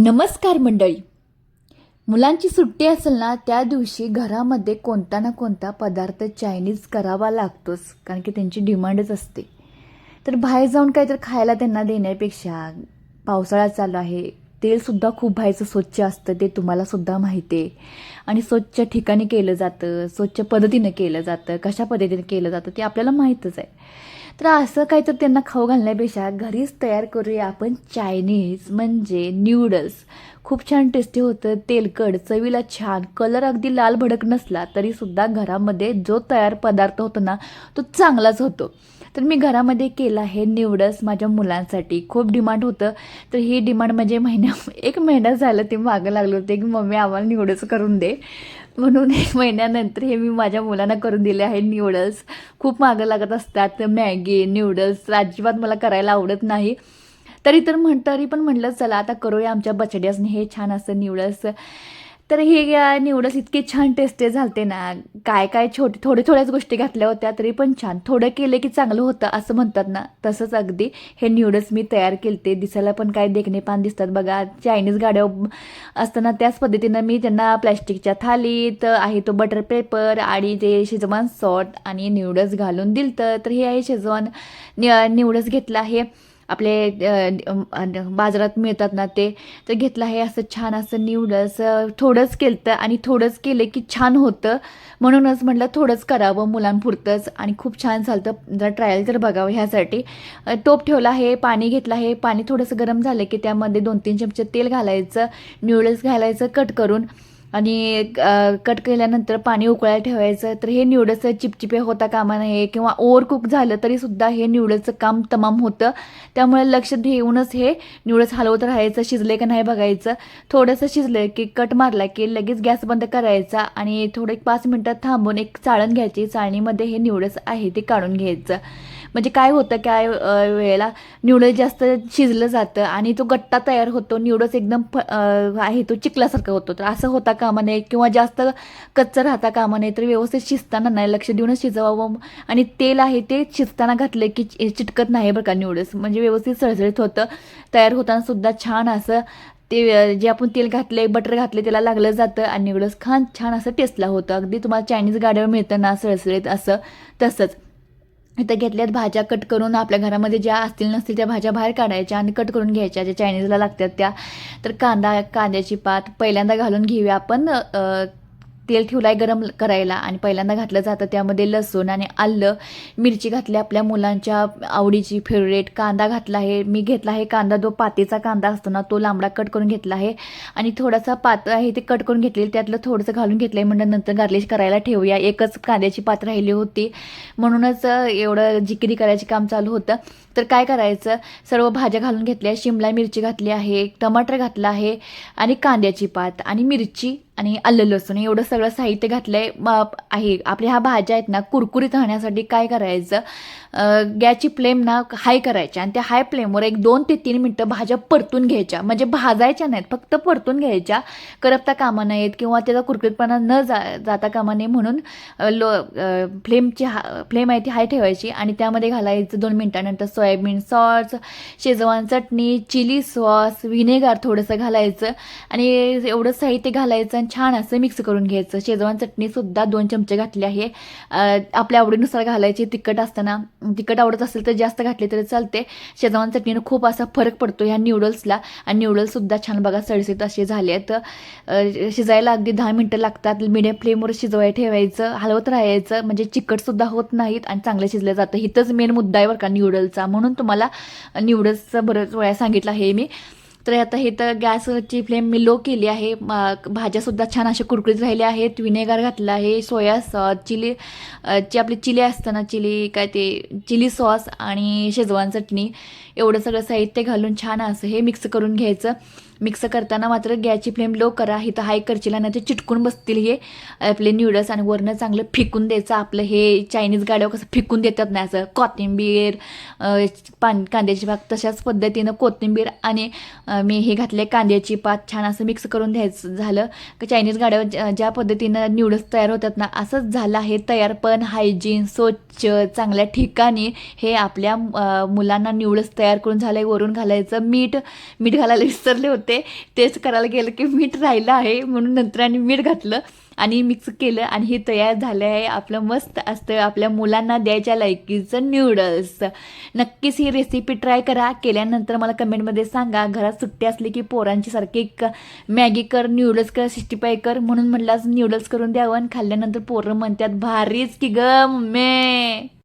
नमस्कार मंडळी. मुलांची सुट्टी असेल ना त्या दिवशी घरामध्ये कोणता ना कोणता पदार्थ चायनीज करावा लागतोच कारण की त्यांची डिमांडच असते. तर बाहेर जाऊन काहीतरी खायला त्यांना देण्यापेक्षा पावसाळा चालू आहे तेलसुद्धा खूप बाहेरचं स्वच्छ असतं ते तुम्हालासुद्धा माहिती आहे. आणि स्वच्छ ठिकाणी केलं जातं स्वच्छ पद्धतीनं केलं जातं कशा पद्धतीनं केलं जातं ते आपल्याला माहीतच आहे. तर असं काहीतरी त्यांना खाऊ घालण्यापेक्षा घरीच तयार करूया आपण चायनीज म्हणजे न्यूडल्स खूप छान टेस्टी होतं तेलकट चवीला छान कलर अगदी लाल भडक नसला तरीसुद्धा घरामध्ये जो तयार पदार्थ होतो ना तो चांगलाच होतो. तर मी घरामध्ये केला आहे न्यूडल्स माझ्या मुलांसाठी. खूप डिमांड होतं. तर ही डिमांड म्हणजे महिन्या एक महिना झालं ते मागं लागलं होते. की मम्मी आम्हाला न्यूडल्स करून दे. म्हणून एक महिन्यानंतर हे मी माझ्या मुलांना करून दिले आहे न्यूडल्स खूप मागं लागत असतात. मॅगी न्यूडल्स अजिबात मला करायला आवडत नाही. तरी तर म्हण तरी पण म्हटलं चला आता करूया आमच्या बचड्यासने हे छान असं न्यूडल्स तर हे निवडस इतके छान टेस्टी झालते ना. काय काय छोटे थोडे थोड्याच गोष्टी घातल्या होत्या तरी पण छान. थोडं केलं की चांगलं होतं असं म्हणतात ना. तसंच अगदी हे न्यूडल्स मी तयार केलते. दिसायला पण काय देखणे पान दिसतात बघा. चायनीज गाड्या असताना त्याच पद्धतीनं मी त्यांना प्लॅस्टिकच्या थालीत आहे तो बटर पेपर आणि ते शेजवान सॉट आणि न्यूडल्स घालून दिलं तर हे आहे शेजवान निवडस घेतलं आहे. आपले बाजारात मिळतात ना ते तर घेतलं आहे असं छान असं न्यूडल्स थोडंच केलं आणि थोडंच केलं की छान होतं. म्हणूनच म्हटलं थोडंच करावं मुलांपुरतंच आणि खूप छान झालं जरा ट्रायल तर बघावं ह्यासाठी. टोप ठेवला आहे पाणी घेतलं आहे. पाणी थोडंसं गरम झालं की त्यामध्ये दोन तीन चमचे तेल घालायचं न्यूडल्स घालायचं कट करून. आणि कट केल्यानंतर पाणी उकळायला ठेवायचं. तर हे न्यूडल्स चिपचिपे होता कामा नये किंवा ओव्हरकुक झालं तरीसुद्धा हे न्यूडल्सचं काम तमाम होतं. त्यामुळे लक्ष देऊनच हे न्यूडल्स हलवत राहायचं शिजले का नाही बघायचं. थोडंसं शिजलं की कट मारला की लगेच गॅस बंद करायचा आणि थोडं एक पाच मिनटात थांबून एक चाळण घ्यायची. चाळणीमध्ये हे न्यूडल्स आहे ते काढून घ्यायचं. म्हणजे काय होतं काय वेळेला न्यूडल्स जास्त शिजलं जातं आणि तो गट्टा तयार होतो न्यूडल्स एकदम फ आहे तो चिकल्यासारखा होतो. तर असं होता कामा नये किंवा जास्त कच्चं राहता कामा नये तर व्यवस्थित शिजताना नाही लक्ष देऊनच शिजवावं. आणि तेल आहे ते शिजताना घातलं की चिटकत नाही बरं का न्यूडल्स म्हणजे व्यवस्थित सळसळीत होतं तयार होताना सुद्धा छान असं ते जे आपण तेल घातले बटर घातले त्याला लागलं जातं आणि न्यूडल्स खान छान असं टेस्टला होतं. अगदी तुम्हाला चायनीज गाड्यावर मिळतं ना सळसळीत असं तसंच. इथं घेतल्यात भाज्या कट करून आपल्या घरामध्ये ज्या असतील नसतील त्या भाज्या बाहेर काढायच्या आणि कट करून घ्यायच्या. ज्या चायनीजला लागतात त्या. तर कांदा कांद्याची पात पहिल्यांदा घालून घेऊया आपण. तेल ठेवलाय गरम करायला आणि पहिल्यांदा घातलं जातं. त्यामध्ये लसूण आणि आलं मिरची घातली आपल्या मुलांच्या आवडीची फेवरेट कांदा घातला आहे मी घेतला आहे कांदा जो पातेचा कांदा असतो ना तो लांबडा कट करून घेतला आहे. आणि थोडासा पातळ आहे ते कट करून घेतलेलं त्यातलं थोडंसं घालून घेतलं आहे म्हणजे नंतर गार्लिश करायला ठेवूया. एकच कांद्याची पात राहिली होती. म्हणूनच एवढं जिकिरी करायचे काम चालू होतं. तर काय करायचं? सर्व भाज्या घालून घेतल्या शिमला मिरची घातली आहे टमाटर घातलं आहे आणि कांद्याची पात आणि मिरची. आणि आलं लसूण एवढं सगळं साहित्य घातलं आहे आहे आपल्या ह्या भाज्या आहेत ना कुरकुरीत राहण्यासाठी काय करायचं? गॅसची फ्लेम ना हाय करायच्या आणि त्या हाय फ्लेमवर एक दोन ते तीन मिनटं भाज्या परतून घ्यायच्या. म्हणजे भाजायच्या नाहीत फक्त परतून घ्यायच्या. करपता कामा नयेत किंवा त्याचा कुरकुरीतपणा न जा जाता कामा नये म्हणून लो फ्लेमची हा फ्लेम आहे ती हाय ठेवायची आणि त्यामध्ये घालायचं दोन मिनटानंतर सोयाबीन सॉस शेजवान चटणी चिली सॉस व्हिनेगार थोडंसं घालायचं आणि एवढं साहित्य घालायचं छान असं मिक्स करून घ्यायचं. शेजवान चटणीसुद्धा दोन चमचे घातले आहे. आपल्या आवडीनुसार घालायची. तिखट असताना तिखट आवडत असेल तर जास्त घातले तरी चालते. शेजवान चटणीनं खूप असा फरक पडतो ह्या न्यूडल्सला आणि न्यूडल्ससुद्धा छान बघा सळसळीत असे झाले आहेत शिजायला अगदी दहा मिनटं लागतात. मिडियम फ्लेमवर शिजवाय ठेवायचं. हलवत राहायचं. म्हणजे चिकटसुद्धा होत नाहीत आणि चांगलं शिजलं जातं. इथंच मेन मुद्दा आहे बरं का न्यूडल्सचा म्हणून तुम्हाला न्यूडल्सचं बरंच वेळा सांगितलं आहे मी. तर आता हे तर गॅसची फ्लेम मी लो केली आहे. मा- भाज्यासुद्धा छान अशा कुरकुरीत राहिल्या आहेत. विनेगार घातला आहे सोया सॉस चिली जी आपली चिली असतं ना चिली काय ते चिली सॉस आणि शेजवान चटणी एवढं सगळं साहित्य घालून छान असं हे मिक्स करून घ्यायचं. मिक्स करताना मात्र गॅसची फ्लेम लो करा. इथं हाय करचीला नाही ते चिटकून बसतील हे. आपले न्यूडल्स आणि वरनं चांगलं फेकून द्यायचं. आपलं हे चायनीज गाड्यावर कसं फेकून देतात नाही असं. कोथिंबीर पान कांद्याची भाग तशाच पद्धतीनं कोथिंबीर आणि मी हे घातले कांद्याची पात छान असं मिक्स करून द्यायचं झालं. चायनीज गाड्यावर ज्या- पद्धतीनं न्यूडल्स तयार होतात ना असंच झालं आहे. तयार पण हायजीन स्वच्छ चांगल्या ठिकाणी हे आपल्या मुलांना न्यूडल्स तयार करून झालं आहे वरून घालायचं मीठ. मीठ घालायला विसरले होते. होते तेच करायला गेलं की मीठ राहिलं आहे म्हणून नंतर आणि मीठ घातलं आणि मिक्स केलं आणि हे तयार झालं आहे. आपलं मस्त असतं. आपल्या मुलांना द्यायच्या लायकीचं न्यूडल्स नक्कीच ही रेसिपी ट्राय करा. केल्यानंतर मला कमेंटमध्ये सांगा. घरात सुट्टी असली की पोरांची सारखी क मॅगी कर न्यूडल्स कर सिक्स्टी फाय कर म्हणून म्हटलं न्यूडल्स करून द्यावं. आणि खाल्ल्यानंतर पोरं म्हणतात भारीच की ग मे